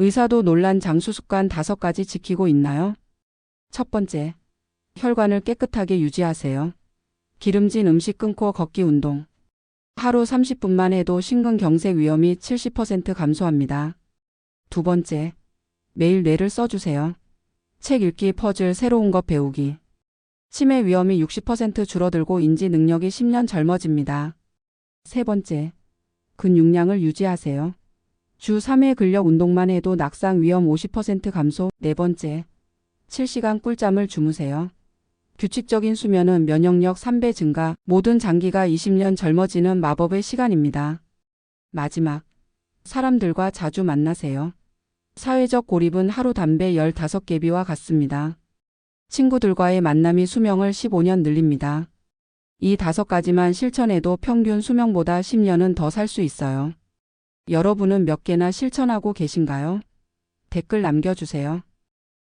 의사도 논란 장수 습관 다섯 가지 지키고 있나요? 첫 번째, 혈관을 깨끗하게 유지하세요. 기름진 음식 끊고 걷기 운동. 하루 30분만 해도 심근경색 위험이 70% 감소합니다. 두 번째, 매일 뇌를 써주세요. 책 읽기, 퍼즐, 새로운 것 배우기. 치매 위험이 60% 줄어들고 인지 능력이 10년 젊어집니다. 세 번째, 근육량을 유지하세요. 주 3회 근력 운동만 해도 낙상 위험 50% 감소. 네 번째, 7시간 꿀잠을 주무세요. 규칙적인 수면은 면역력 3배 증가, 모든 장기가 20년 젊어지는 마법의 시간입니다. 마지막, 사람들과 자주 만나세요. 사회적 고립은 하루 담배 15개비와 같습니다. 친구들과의 만남이 수명을 15년 늘립니다. 이 다섯 가지만 실천해도 평균 수명보다 10년은 더 살 수 있어요. 여러분은 몇 개나 실천하고 계신가요? 댓글 남겨주세요.